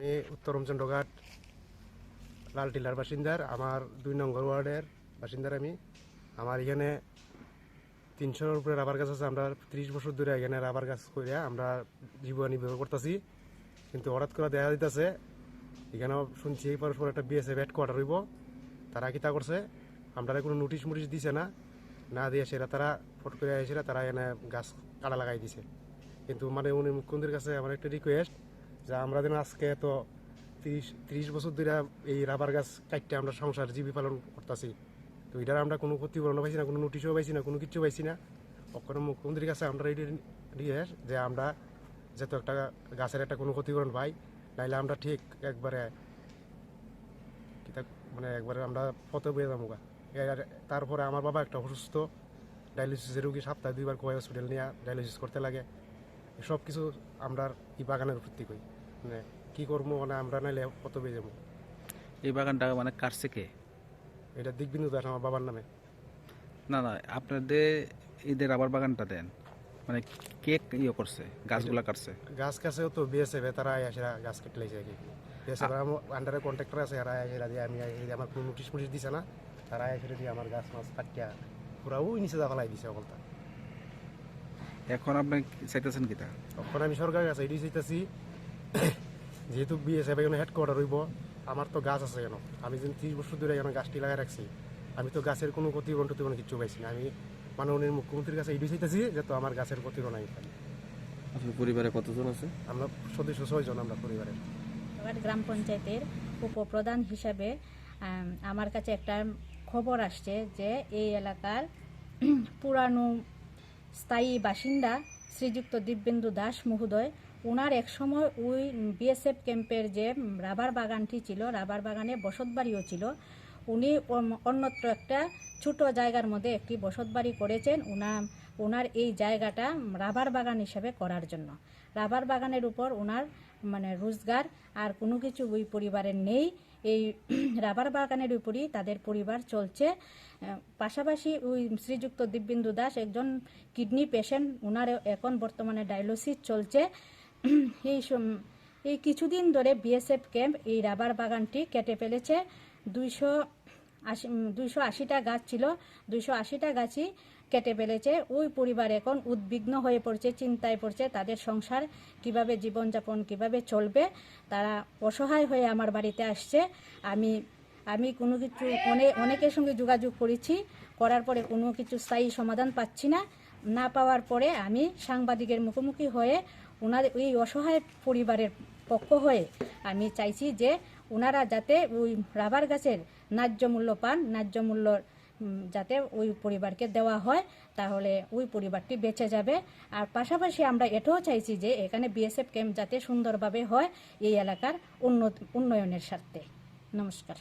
আমি উত্তর রামচন্দ্রঘাট লালটিলার বাসিন্দার, আমার দুই নম্বর ওয়ার্ডের বাসিন্দার আমি। আমার এখানে তিনশোর উপরে রাবার গাছ আছে, আমরা ত্রিশ বছর ধরে এখানে রাবার গাছ করে আমরা জীবন নির্বাহ করতেছি। কিন্তু হঠাৎ করে দেখা দিতেছে এখানে শুনছি এই পরস্পর একটা বিএসএফ হেড কোয়ার্টার হইব, তারা কি তা করছে আমরা কোনো নোটিশ মুটিশ দিছে না। না দিয়ে সেটা তারা, ফট করে এসে তারা এখানে গাছ কাটা লাগাই দিছে। কিন্তু মানে উনি মুখ্যমন্ত্রীর কাছে আমার একটা রিকোয়েস্ট যে আমরা যেন আজকে তো তিরিশ তিরিশ বছর ধরে এই রাবার গাছ কাটতে আমরা সংসার জীবী পালন করতেছি। তো এটার আমরা কোনো ক্ষতিপূরণ পাইছি না, কোনো নোটিশও পাইছি না, কোনো কিছু পাইছি না। ওখানে মুখ্যমন্ত্রীর কাছে আমরা এই রিকোয়েস্ট যে আমরা যেহেতু একটা গাছের একটা কোনো ক্ষতিপূরণ পাই, নাইলে আমরা ঠিক একবারে মানে একবারে আমরা ফটো পেয়ে যাব। তারপরে আমার বাবা একটা অসুস্থ, ডায়ালিসিসের রুগী, সপ্তাহে দুইবার কোয়াই হসপিটাল নিয়ে ডায়ালিসিস করতে লাগে। সব কিছু আমরা এই বাগানের ভিত্তি করি। কি করব মানে আমরা নাইলে কত পেয়ে যাব? এই বাগানটা মানে কাটছে কে? এটা দিকবিন্দু দাস আমার বাবার নামে। না না আপনাদের ঈদের রাবার বাগানটা দেন। মানে কে ইয়ে করছে? গাছগুলা কাটছে? গাছ কাছেও তো বিএসএফ তারা আসে গাছ কেটে লাগছে আর কি। বিএসএফ আন্ডারে কন্ট্রাক্টর আছে এরা এসে দিয়ে আমি আমার কোনো নোটিশ মুটিশ দিছে না। তারা এসে দিয়ে আমার গাছ মাছ কাটিয়া পুরা ওই নিচে দা ফেলাই দিছে সকলটা এখন আপনি চাইতেছেন কিতা? তখন আমি সরকারের কাছে এটি চাইতেছি যেহেতু বিএসএফ এখানে হেডকোয়ার্টার হইব আমার তো গাছ আছে কেন আমি যদি ত্রিশ বছর ধরে এখানে গাছটি লাগাই রাখছি আমি তো গাছের কোনো ক্ষতিপূরণ টতিপূরণ কিছু পাইছি না। আমি মাননীয় মুখ্যমন্ত্রীর কাছে এটি চাইতেছি যে তো আমার গাছের ক্ষতিপূরণ আমি পাই আপনার পরিবারে কতজন আছে? আমরা সদস্য ছয়জন আমরা পরিবারের। গ্রাম পঞ্চায়েতের উপপ্রধান হিসাবে আমার কাছে একটা খবর আসছে যে এই এলাকার পুরানো স্থায়ী বাসিন্দা শ্রীযুক্ত দিব্যেন্দু দাস মহোদয় ওনার একসময় ওই বিএসএফ ক্যাম্পের যে রাবার বাগানটি ছিল, রাবার বাগানে বসতবাড়িও ছিল, উনি অন্যত্র একটা ছোট জায়গার মধ্যে একটি বসতবাড়ি করেছেন ওনা ওনার এই জায়গাটা রাবার বাগান হিসেবে করার জন্য। রাবার বাগানের উপর ওনার মানে রোজগার আর কোনো কিছু ওই পরিবারের নেই, এই রাবার বাগানের উপরই তাদের পরিবার চলছে। পাশাপাশি ওই শ্রীযুক্ত দিব্যেন্দু দাস একজন কিডনি পেশেন্ট ওনার এখন বর্তমানে ডায়ালিসিস চলছে। এই এই কিছুদিন ধরে বিএসএফ ক্যাম্প এই রাবার বাগানটি কেটে ফেলেছে। দুইশো আশি দুইশো আশিটা গাছ ছিল, দুইশো আশিটা গাছই কেটে ফেলেছে। ওই পরিবার এখন উদ্বিগ্ন হয়ে পড়ছে, চিন্তায় পড়ছে তাদের সংসার কীভাবে জীবনযাপন, কীভাবে চলবে। তারা অসহায় হয়ে আমার বাড়িতে আসছে। আমি আমি কোনো কিছু অনেক অনেকের সঙ্গে যোগাযোগ করেছি। করার পরে কোনো কিছু স্থায়ী সমাধান পাচ্ছি না। না পাওয়ার পরে আমি সাংবাদিকের মুখোমুখি হয়ে ওনাদের ওই অসহায় পরিবারের পক্ষ হয়ে আমি চাইছি যে ওনারা যাতে ওই রাবার গাছের ন্যায্য মূল্য পান, ন্যায্য মূল্য যাতে ওই পরিবারকে দেওয়া হয়, তাহলে ওই পরিবারটি বেঁচে যাবে। আর পাশাপাশি আমরা এটাও চাইছি যে এখানে বিএসএফ ক্যাম্প যাতে সুন্দরভাবে হয় এই এলাকার উন্নত উন্নয়নের স্বার্থে। নমস্কার।